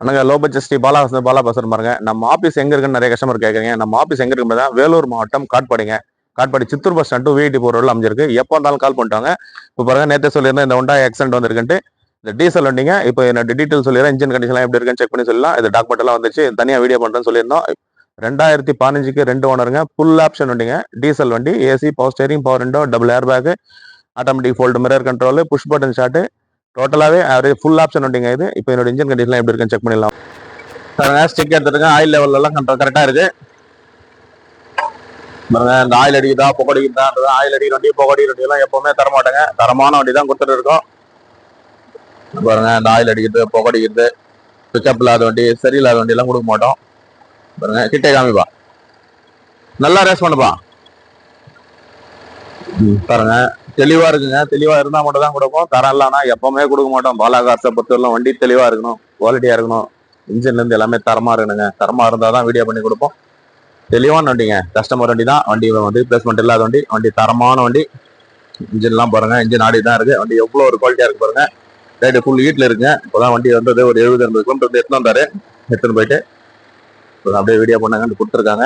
அண்ணங்க low budget Sri Bala Bala பேசுற பாருங்க. நம்ம ஆபீஸ் எங்க இருக்குன்னு நிறைய கஸ்டமர் கேட்குறீங்க நம்ம ஆபீஸ் எங்க இருக்கு தான் வேலூர் மாவட்டம் காட்பாடிங்க. Katpadi Chittoor bus stand to VIT போகிற ரோட்ல அமைஞ்சிருக்கு. எப்போ இருந்தாலும் கால் பண்ணிட்டாங்க. இப்போ பாருங்க நேற்று சொல்லியிருந்தேன் இந்த ஒண்டா ஆக்சிடென்ட் வந்திருக்குன்ட்டு. இந்த டீசல் வண்டிங்க இப்போ என்னோட டீட்டெயில் சொல்லிடுறேன். இன்ஜின் கண்டிஷன் எப்படி இருக்குன்னு செக் பண்ணி சொல்லலாம். இது டாக்குமெண்ட்லாம் வந்துச்சு தனியாக வீடியோ பண்ணுறேன்னு சொல்லியிருந்தோம். ரெண்டாயிரத்தி பதினஞ்சுக்கு ரெண்டு ஓனருங்க ஃபுல் ஆப்ஷன் வண்டிங்க. டீசல் வண்டி AC power steering power window double air bag automatic fold mirror control push button start டோட்டலாகவே அவரேஜ் ஃபுல் ஆப்ஷன் வண்டிங்க இது. இப்போ என்னோட இன்ஜின் கண்டிஷன்லாம் எப்படி இருக்குன்னு செக் பண்ணிடலாம். பாருங்க ஸ்டிக் எடுத்துருக்கேன் ஆயில் லெவல் எல்லாம் கண்ட்ரோல் கரெக்டாக இருக்கு. பாருங்க இந்த ஆயில் அடிக்குதா புகடிக்குதா ஆயில் அடிக்கிற வண்டி புகடிக்கிற வண்டி எல்லாம் எப்பவுமே தர மாட்டேங்க. தரமான வண்டி தான் கொடுத்துட்டு இருக்கோம். பாருங்க இந்த ஆயில் அடிக்கிறது புகடிக்கிறது பிக்கப் இல்லாத வண்டி சரியில்லாத வண்டி எல்லாம் கொடுக்க மாட்டோம். பாருங்க கிட்டே காமிப்பா. நல்லா ரேஸ் பண்ணுப்பா. ம், பாருங்க. தெளிவா இருக்குங்க. தெளிவா இருந்தா மட்டும் தான் கொடுப்போம். தரம் இல்லைன்னா எப்பவுமே கொடுக்க மாட்டோம். பாலாகாசை பொறுத்தவரைக்கும் வண்டி தெளிவா இருக்கணும். குவாலிட்டியா இருக்கணும். இன்ஜின்ல இருந்து எல்லாமே தரமா இருக்கணுங்க. தரமா இருந்தா தான் வீடியோ பண்ணி கொடுப்போம். தெளிவான வண்டிங்க. கஸ்டமர் வண்டி தான். வண்டி வந்து பிளேஸ்மெண்ட் இல்லாத வண்டி. வண்டி தரமான வண்டி. இன்ஜின்லாம் பாருங்க. இன்ஜின் ஆடி தான் இருக்கு. வண்டி எவ்வளோ ஒரு குவாலிட்டியா இருக்கு பாருங்க. ரேட்டு ஃபுல் வீட்டில் இருக்குங்க. இப்போதான் வண்டி வந்தது ஒரு எழுபது எண்பது கிலோமீட்டர் வந்து எடுத்துன்னு வந்தாரு. எடுத்துன்னு போயிட்டு அப்படியே வீடியோ பண்ணாங்கன்னு கொடுத்துருக்காங்க.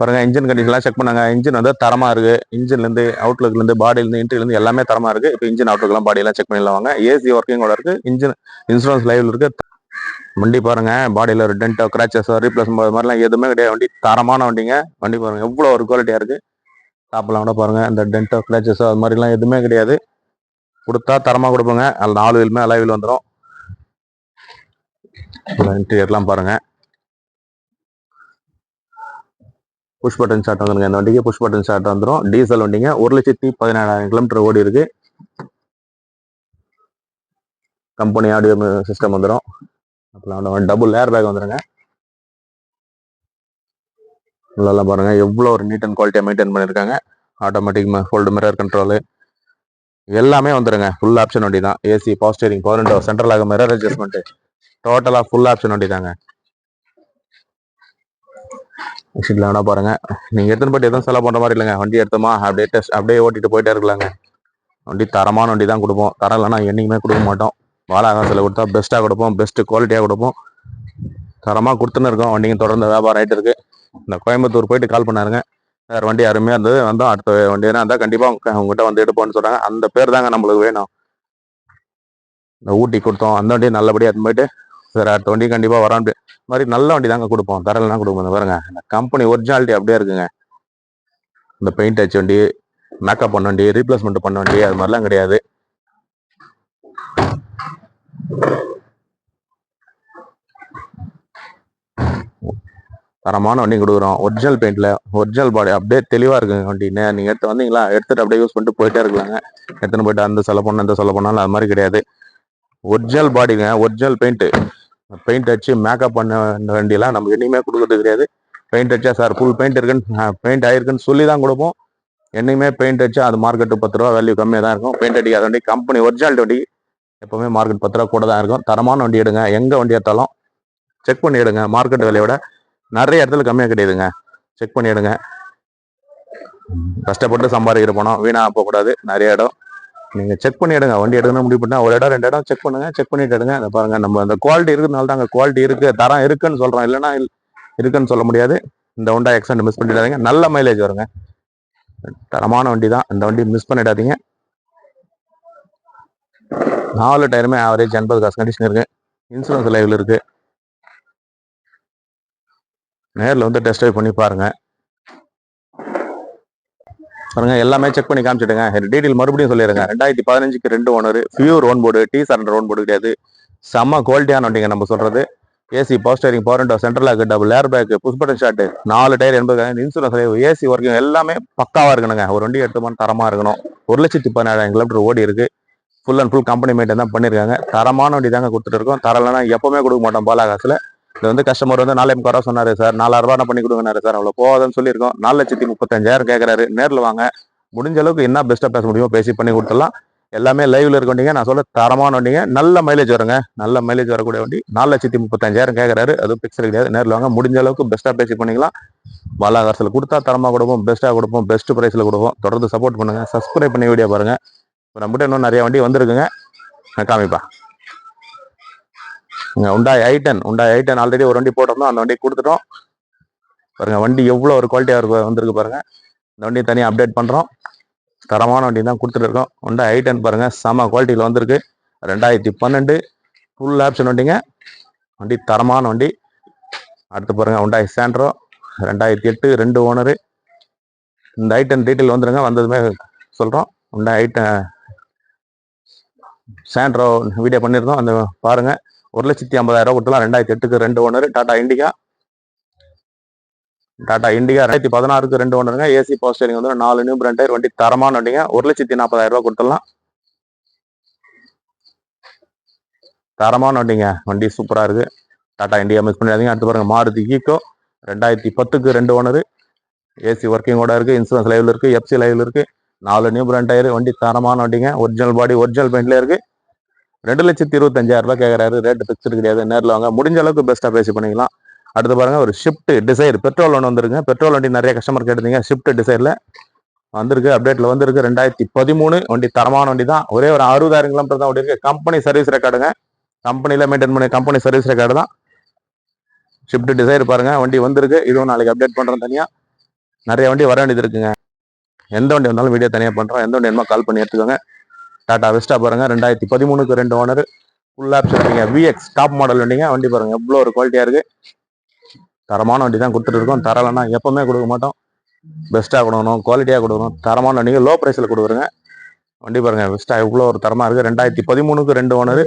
பாருங்க இன்ஜின் கண்டிஷன்லாம் செக் பண்ணாங்க. இன்ஜின் வந்து தரமா இருக்கு. இன்ஜின்லேருந்து அவுட்லுக்லேருந்து பாடியிலேருந்து இன்ட்ரிலேருந்து எல்லாமே தரமா இருக்கு. இப்போ இன்ஜின் அவுட்லுக்லாம் பாடியெல்லாம் செக் பண்ணிடலாம் வாங்க ஏசி ஒர்க்கிங்கோட இருக்கு. இன்ஜின் இன்சூரன்ஸ் லைவில் இருக்கு. வண்டி பாருங்க பாடியில் ஒரு டென்டோ கிராச்சஸோ ரீப்ளேஸ் மாதிரிலாம் எதுவுமே கிடையாது. வண்டி தரமான வண்டிங்க. வண்டி பாருங்க எவ்வளோ ஒரு குவாலிட்டியா இருக்கு. டாப்லாம் கூட பாருங்க இந்த டென்டோ கிராச்சஸோ அது மாதிரிலாம் எதுவுமே கிடையாது. கொடுத்தா தரமா கொடுப்போங்க. அதில் நாலு வீலுமே அலைவில் வந்துடும் இன்டீரியர்லாம் பாருங்கள் புஷ் பட்டன் ஷாட் வந்துருங்க. இந்த வண்டிக்கு புஷ் பட்டன் ஷாட் வந்துடும் டீசல் வண்டிங்க. ஒரு லட்சத்தி பதினேழாயிரம் கிலோமீட்டர் ஓடி இருக்கு. கம்பெனி ஆடியோ சிஸ்டம் வந்துடும் அப்புறம் டபுள் ஏர் பேக் வந்துருங்க. உள்ளெல்லாம் பாருங்கள் எவ்வளோ ஒரு நீட் அண்ட் குவாலிட்டியாக மெயின்டைன் பண்ணியிருக்காங்க ஆட்டோமேட்டிக் ஃபோல்டு மிரர் கண்ட்ரோலு எல்லாமே வந்துருங்க. ஃபுல் ஆப்ஷன் வண்டி தான் AC power steering power window central ஆக மிரர் அட்ஜஸ்ட்மெண்ட்டு டோட்டலாக ஃபுல் ஆப்ஷன் வண்டி தாங்க விஷயத்தில் வேணா பாருங்க. நீங்கள் எடுத்துன்னு போயிட்டு எதுவும் செலவு பண்ணுற மாதிரி இல்லைங்க. வண்டி எடுத்தோமா அப்படியே டெஸ்ட் அப்படியே ஓட்டிட்டு போயிட்டே இருக்கலாங்க. வண்டி தரமான வண்டி தான் கொடுப்போம். தரம் இல்லைன்னா என்றைக்குமே கொடுக்க மாட்டோம். வாழாகாசில் கொடுத்தா பெஸ்ட்டாக கொடுப்போம். பெஸ்ட்டு குவாலிட்டியாக கொடுப்போம். தரமாக கொடுத்துன்னு இருக்கோம். வண்டிங்க தொடர்ந்து வியாபாரம் ஆயிட்டு இருக்குது இந்த கோயம்புத்தூர் போயிட்டு கால் பண்ணாருங்க. வேறு வண்டி அருமையாக இருந்தது வந்தோம் அடுத்த வண்டி இருந்தால் கண்டிப்பாக உங்ககிட்ட வந்து எடுப்போம்னு சொல்கிறாங்க அந்த பேர் தாங்க நம்மளுக்கு வேணும். இந்த ஊட்டி கொடுத்தோம். அந்த வண்டியை நல்லபடியாக எடுத்துன்னு போயிட்டு சார் அடுத்த வண்டி கண்டிப்பாக வரான் மாதிரி நல்ல வண்டி தாங்க கொடுப்போம். தரலாம் கொடுப்போம். இந்த பாருங்க இந்த கம்பெனி ஒரிஜினாலிட்டி அப்படியே இருக்குங்க. இந்த பெயிண்ட் அடிச்ச வண்டி மேக்கப் பண்ண வண்டி ரீப்ளேஸ்மெண்ட் பண்ண வண்டி அது மாதிரிலாம் கிடையாது. தரமான வண்டி கொடுக்குறோம். ஒரிஜினல் பெயிண்ட்ல ஒரிஜினல் பாடி அப்படியே தெளிவா இருக்குங்க வண்டி. நீங்கள் நீங்க எடுத்து வந்தீங்களா எடுத்துட்டு அப்படியே யூஸ் பண்ணிட்டு போயிட்டே இருக்கலாங்க. எடுத்துன்னு போயிட்டு அந்த சொல்ல பண்ண அந்த சொல்ல பண்ணாலும் அது மாதிரி கிடையாது. ஒரிஜினல் பாடிங்க ஒரிஜினல் பெயிண்ட்டு பெயிண்ட் அடிச்சு மேக்கப் பண்ண இந்த வண்டியெல்லாம் நம்ம என்னைக்குமே கொடுக்கறது கிடையாது. பெயிண்ட் அடிச்சா சார் ஃபுல் பெயிண்ட் இருக்குன்னு பெயிண்ட் ஆயிருக்குன்னு சொல்லி தான் கொடுப்போம். என்னைக்குமே பெயிண்ட் அடிச்சா அது மார்க்கெட்டு பத்து ரூபா வேல்யூ கம்மியாக தான் இருக்கும். பெயிண்ட் அடிக்காத வண்டி கம்பெனி ஒரிஜினல் வண்டி எப்பவுமே மார்க்கெட் பத்து ரூபா கூட தான் இருக்கும். தரமான வண்டி எடுங்க. எங்கே வண்டி எடுத்தாலும் செக் பண்ணி எடுங்க. மார்க்கெட் விலையோட நிறைய இடத்துல கம்மியாக கிடையாதுங்க செக் பண்ணி எடுங்க. கஷ்டப்பட்டு சம்பாதிக்கிற பணம் வீணாக போகக்கூடாது. நிறைய இடம் நீங்க செக் பண்ணி எடுங்க. வண்டி எடுக்கணும் முடிவு பண்ணா ஒரு இடம் ரெண்டு இடம் செக் பண்ணுங்க. செக் பண்ணிட்டு எடுங்க. அதை பாருங்க. நம்ம அந்த குவாலிட்டி இருக்கிறதுனால தான் குவாலிட்டி இருக்கு. தரம் இருக்குன்னு சொல்றோம். இல்லைன்னா இருக்குன்னு சொல்ல முடியாது. இந்த ஒண்டா எக்ஸண்ட் மிஸ் பண்ணிடாதீங்க. நல்ல மைலேஜ் வருங்க. தரமான வண்டி தான். இந்த வண்டி மிஸ் பண்ணிடாதீங்க. நாலு டயருமே ஆவரேஜ் எண்பது காசு கண்டிஷன் இருக்கு. இன்சூரன்ஸ் லைவ்ல இருக்கு. நேரில் வந்து டெஸ்ட் ட்ரைவ் பண்ணி பாருங்கள் பாருங்க எல்லாமே செக் பண்ணி காமிச்சிடுங்க டீட்டெயில் மறுபடியும் சொல்லிடுங்க ரெண்டாயிரத்தி பதினஞ்சுக்கு ரெண்டு owner pure own board T surrender own board கிடையாது. செம்ம குவாலிட்டியான வண்டிங்க நம்ம சொல்றது. AC power steering power window central lock double air bag push button start நாலு டயர் எண்பது இன்சூரன்ஸ் ஏசி ஒர்க்கிங் எல்லாமே பக்காவாக இருக்கணுங்க. ஒரு வண்டி எடுத்துமான தரமாக இருக்கணும். ஒரு லட்சத்தி பதினேழாயிரம் கிலோமீட்டர் ஓடி இருக்கு. Full and full company maintain தான் பண்ணியிருக்காங்க தரமான வண்டி தாங்க கொடுத்துட்டு இருக்கோம். தரலைன்னா எப்பவுமே கொடுக்க மாட்டோம் பாலாகாசில். இது வந்து கஸ்டமர் வந்து நாலே முக்கால் ரூபா சொன்னாரு சார் நாலாயிரம் பண்ணி கொடுங்கனாரு சார். அவ்வளோ போகாதுன்னு சொல்லியிருக்கோம். நாலு லட்சத்தி முப்பத்தஞ்சாயிரம் கேட்குறாரு நேரில் வாங்க. முடிஞ்ச அளவுக்கு என்ன பெஸ்ட்டாக பேச முடியுமோ பேசி பண்ணி கொடுத்துடலாம். எல்லாமே லைவ்ல இருக்க வண்டிங்க. நான் சொல்ல தரமான வண்டிங்க. நல்ல மைலேஜ் வருங்க. நல்ல மைலேஜ் வரக்கூடிய வண்டி. நாலு லட்சத்தி முப்பத்தஞ்சாயிரம் கேட்குறாரு அதுவும் பிக்சர் கிடையாது. நேரில் வாங்க. முடிஞ்ச அளவுக்கு பெஸ்ட்டாக பேசி பண்ணிக்கலாம். பாலாகாரத்தில் கொடுத்தா தரமாக கொடுப்போம். பெஸ்ட்டாக கொடுப்போம். பெஸ்ட் ப்ரைஸில் கொடுப்போம். தொடர்ந்து சப்போர்ட் பண்ணுங்கள் சப்ஸ்கிரைப் பண்ணி வீடியோ பாருங்கள் இப்போ நம்மகிட்ட இன்னும் நிறைய வண்டி வந்திருக்குங்க. நான் காமிப்பா உண்டாய் ஐட்டன் உண்டாய் ஐட்டன் ஆல்ரெடி ஒரு வண்டி போட்டிருந்தோம். அந்த வண்டி கொடுத்துட்டோம். பாருங்க வண்டி எவ்வளோ ஒரு குவாலிட்டியாக இருக்கு வந்திருக்கு பாருங்க. இந்த வண்டியை தனியாக அப்டேட் பண்ணுறோம் தரமான வண்டி தான் கொடுத்துட்டு இருக்கோம். உண்டாய் ஐட்டன் பாருங்க செம குவாலிட்டியில் வந்திருக்கு. ரெண்டாயிரத்தி பன்னெண்டு ஃபுல் ஆப்ஷன் வண்டிங்க. வண்டி தரமான வண்டி. அடுத்து பாருங்க உண்டாய் சாண்ட்ரோ ரெண்டாயிரத்தி எட்டு ரெண்டு ஓனரு இந்த ஐட்டன் டீட்டெயில் வந்துடுங்க வந்ததுமே சொல்கிறோம் உண்டாய் ஐட்டன் சாண்ட்ரோ வீடியோ பண்ணியிருந்தோம். அந்த பாருங்கள் ஒரு லட்சத்தி ஐம்பதாயிரம் ரூபா ரெண்டாயிரத்தி எட்டுக்கு ரெண்டு ஓனர் டாடா இண்டிகா. டாடா இண்டிகா ரெண்டாயிரத்தி பதினாறுக்கு ரெண்டு ஓனருங்க. ஏசி பவர் ஸ்டேரிங் வந்து நாலு நியூ பிராண்ட் டயர் வண்டி தரமான வண்டிங்க. ஒரு லட்சத்தி நாற்பதாயிரம் ரூபா கொடுத்துடலாம். தரமான வண்டிங்க. வண்டி சூப்பராக இருக்கு. டாடா இண்டியா மிஸ் பண்ணிடாதீங்க. அடுத்து பாருங்க மாருதி ஈக்கோ. ரெண்டாயிரத்தி பத்துக்கு ரெண்டு ஓனர். ஏசி ஒர்க்கிங்கோட இருக்கு. இன்சூரன்ஸ் லைவ்ல இருக்கு. எஃப்சி லைவ்ல இருக்கு. நாலு நியூ பிராண்ட் டயர் வண்டி தரமான வண்டிங்க. ஒரிஜினல் பாடி ஒரிஜினல் பெயிண்ட்லேயே இருக்கு. ரெண்டு லட்சத்தி இருபத்தஞ்சாயிரம் ரூபாய் கேட்கறாரு ரேட் பிக்சர் கிடையாது. நேரில் வாங்க. முடிஞ்ச அளவுக்கு பெஸ்ட்டாக பேசி பண்ணிக்கலாம். அடுத்து பாருங்க ஒரு ஷிஃப்ட் டிசைர் பெட்ரோல் ஒன்று வந்துருங்க. பெட்ரோல் வண்டி நிறைய கஸ்டமர் கேட்டிருந்தீங்க. ஷிஃப்ட் டிசைரில் வந்திருக்கு. அப்டேட்ல வந்திருக்கு. ரெண்டாயிரத்தி பதிமூணு வண்டி தரமான வண்டி தான். ஒரே ஒரு அறுபதாயிரம் கிலோமீட்டர் தான் ஓடி இருக்கு கம்பெனி சர்வீஸ் ரெக்கார்டுங்க கம்பெனியில் மெயின்டைன் பண்ணி கம்பெனி சர்வீஸ் ரெக்கார்டு தான். ஷிஃப்ட் டிசைர் பாருங்க. வண்டி வந்திருக்கு. இதுவும் நாளைக்கு அப்டேட் பண்ணுறேன் தனியாக நிறைய வண்டி வர வேண்டியது இருக்குங்க. எந்த வண்டி வந்தாலும் வீடியோ தனியாக பண்ணுறோம் எந்த வண்டி வேணுமோ கால் பண்ணி எடுத்துக்கோங்க. டாடா வெஸ்டா பாருங்க. ரெண்டாயிரத்தி பதிமூணுக்கு ரெண்டு ஓனர் ஃபுல் ஆப்ஷன் வண்டிங்க விஎக்ஸ் டாப் மாடல் வண்டிங்க. வண்டி பாருங்க. எவ்வளோ ஒரு குவாலிட்டியா இருக்கு. தரமான வண்டி தான் கொடுத்துட்டு இருக்கோம். தரலைன்னா எப்பவுமே கொடுக்க மாட்டோம். பெஸ்ட்டாக கொடுக்கணும். குவாலிட்டியாக கொடுக்கணும். தரமான வண்டிங்க. லோ ப்ரைஸில் கொடுக்குறோங்க. வண்டி பாருங்க. வெஸ்டா இவ்வளோ ஒரு தரமாக இருக்குது ரெண்டாயிரத்தி பதிமூணுக்கு ரெண்டு ஓனர்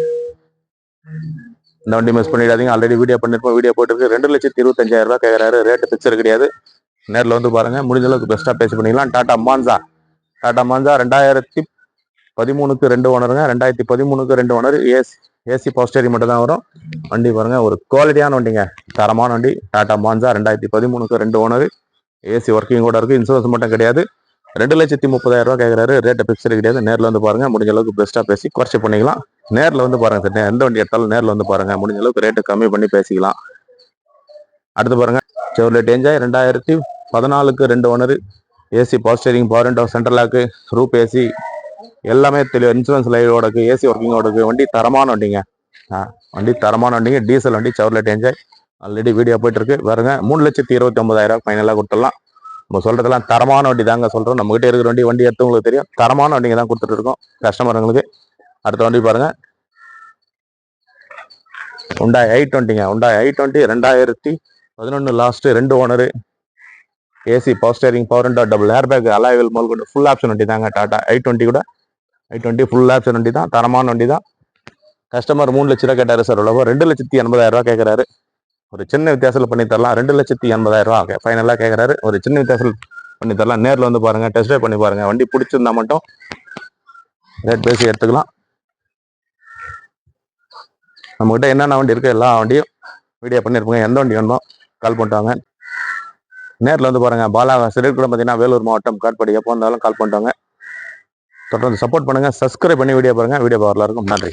இந்த வண்டி மிஸ் பண்ணிடாதீங்க. ஆல்ரெடி வீடியோ பண்ணிருப்போம். வீடியோ போட்டுருக்கு. ரெண்டு லட்சத்தி இருபத்தஞ்சாயிரம் ரூபாய் கேட்குறாரு ரேட்டு பிக்சர் கிடையாது. நேரில் வந்து பாருங்க. முடிஞ்ச அளவுக்கு பெஸ்ட்டாக பேசி பண்ணிக்கலாம் டாடா மான்சா டாடா மான்சா ரெண்டாயிரத்தி பதிமூணுக்கு ரெண்டு ஓனருங்க. ரெண்டாயிரத்தி பதிமூணுக்கு ரெண்டு ஓனர். ஏசி ஏசி பவர் மட்டும் தான் வரும். வண்டி பாருங்க ஒரு குவாலிட்டியான வண்டிங்க. தரமான வண்டி. டாடா மான்சா ரெண்டாயிரத்தி பதிமூணுக்கு ரெண்டு ஓனர். ஏசி ஒர்க்கிங் கூட இருக்கு. இன்சூரன்ஸ் மட்டும் கிடையாது. ரெண்டு லட்சத்தி முப்பதாயிரம் ரூபா கேட்கறாரு ரேட்டை பிக்சர் கிடையாது. நேரில் வந்து பாருங்க முடிஞ்ச அளவுக்கு பெஸ்ட்டாக பேசி குறைச்சி பண்ணிக்கலாம். நேரில் வந்து பாருங்க சார் எந்த வண்டி எடுத்தாலும் நேரில் வந்து பாருங்க. முடிஞ்ச அளவுக்கு ரேட்டு கம்மி பண்ணி பேசிக்கலாம். அடுத்து பாருங்க. செவர்லெட் என்ஜாய் ரெண்டாயிரத்தி பதினாலுக்கு ரெண்டு owner. AC power steering power window roof AC எல்லாமே தெளிவு இன்சூரன்ஸ் லைவோடக்கு ஏசி ஒர்க்கிங்கோடக்கு வண்டி தரமான வண்டிங்க. ஆ, வண்டி தரமான வண்டிங்க. டீசல் வண்டி சவர்லெட் என்ஜாய் ஆல்ரெடி வீடியோ போயிட்டு இருக்கு பாருங்க மூணு லட்சத்தி இருபத்தி ஒன்பதாயிரம் ஃபைனலாக கொடுத்துடலாம். நம்ம சொல்கிறதுலாம் தரமான வண்டி தாங்க சொல்கிறோம் நம்மகிட்ட இருக்கிற வண்டி வண்டி எடுத்தவங்களுக்கு தெரியும். தரமான வண்டிங்க தான் கொடுத்துட்டு இருக்கோம். கஸ்டமருங்களுக்கு அடுத்த வண்டி பாருங்க. உண்டாய் ஐ டுவெண்ட்டிங்க உண்டாய் ஐ டுவெண்ட்டி ரெண்டாயிரத்தி பதினொன்று லாஸ்ட்டு ரெண்டு owner AC power steering power and double air bag alloy wheel முதல் கொண்டு ஃபுல் ஆப்ஷன் வண்டி தாங்க டாட்டா ஐ டுவெண்ட்டி கூட. ஐ டுவெண்ட்டி ஃபுல் ஆப்ஷன் வண்டி தான் தரமான வண்டி தான் கஸ்டமர் மூணு லட்ச ரூபா கேட்டார் சார் எவ்வளோ ரெண்டு லட்சத்தி எண்பதாயிரம் ரூபா கேட்குறாரு ஒரு சின்ன வித்தியாசத்தில் பண்ணி தரலாம். ரெண்டு லட்சத்தி எண்பதாயிரம் ரூபா ஃபைனலாக கேட்குறாரு ஒரு சின்ன வித்தியாசத்தில் பண்ணி தரலாம். நேரில் வந்து பாருங்கள் டெஸ்ட் ட்ரைவ் பண்ணி பாருங்கள் வண்டி பிடிச்சிருந்தா மட்டும் ரேட் பேசி எடுத்துக்கலாம். நம்மகிட்ட என்னென்ன வண்டி இருக்குது எல்லா வண்டியும் வீடியோ பண்ணியிருப்போங்க எந்த வண்டி வேணுமோ கால் பண்ணிட்டு வாங்க. நேரில் வந்து பாருங்கள் பாலா சிறுகுளம் பார்த்தீங்கன்னா வேலூர் மாவட்டம் காட்பாடி. எப்போ வந்தாலும் கால் பண்ணிட்டு தொடர்ந்து சப்போர்ட் பண்ணுங்க சப்ஸ்கிரைப் பண்ணி வீடியோ பாருங்க. வீடியோ பார்க்கலாம் இருக்கும் நன்றி.